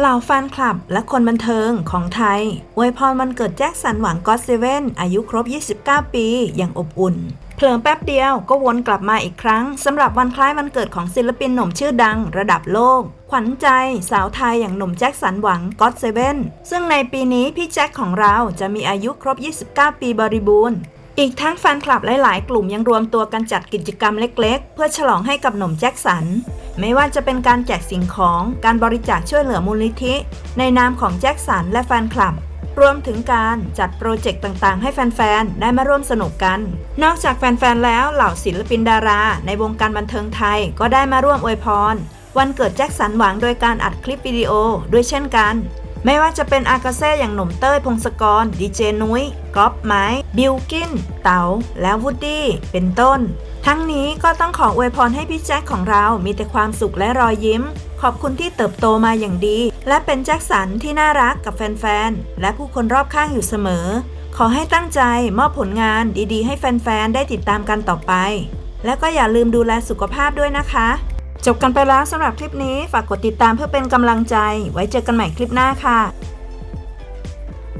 เหล่าแฟนคลับและคนบันเทิงของไทยอวยพรวันเกิดแจ็คสันหวังก็อตเซเว่นอายุครบ 29 ปี อย่างอบอุ่น เผลอแป๊บเดียวก็วนกลับมาอีกครั้งสำหรับวันคล้ายวันเกิดของศิลปินหนุ่มชื่อดังระดับโลก ขวัญใจสาวไทยอย่างหนุ่มแจ็คสันหวังก็อตเซเว่นซึ่งในปีนี้พี่แจ็คของเราจะมีอายุครบ 29 ปีบริบูรณ์อีกทั้งแฟนคลับหลาย ๆ กลุ่มยังรวมตัวกันจัดกิจกรรมเล็ก ๆ เพื่อฉลองให้กับหนุ่มแจ็คสัน ไม่ว่าจะเป็นการแจกสิ่งของ การบริจาคช่วยเหลือมูลนิธิ ในนามของแจ็คสันและแฟนคลับ รวมถึงการจัดโปรเจกต์ต่างๆ ให้แฟน ๆ ได้มาร่วมสนุกกัน นอกจากแฟน ๆ แล้วเหล่าศิลปินดารา ในวงการบันเทิงไทยก็ได้มาร่วมอวยพร วันเกิดแจ็คสันหวังโดยการอัดคลิปวิดีโอด้วยเช่นกัน ไม่ว่าจะเป็นอากาเซ่อย่างหนุ่มเต้ยพงศกร ดีเจนุ้ยก๊อฟไม้ บิลกิน เต๋า และวูดดี้ เป็นต้น ทั้งนี้ก็ต้องขออวยพรให้พี่แจ็คของเรามีแต่ความสุขและรอยยิ้ม ขอบคุณที่เติบโตมาอย่างดี และเป็นแจ็คสันที่น่ารักกับแฟนๆ และผู้คนรอบข้างอยู่เสมอ ขอให้ตั้งใจมอบผลงานดีๆ ให้แฟนๆ ได้ติดตามกันต่อไป และก็อย่าลืมดูแลสุขภาพด้วยนะคะ จบกันไปแล้วสำหรับคลิปนี้ ฝากกดติดตามเพื่อเป็นกำลังใจ ไว้เจอกันใหม่คลิปหน้าค่ะ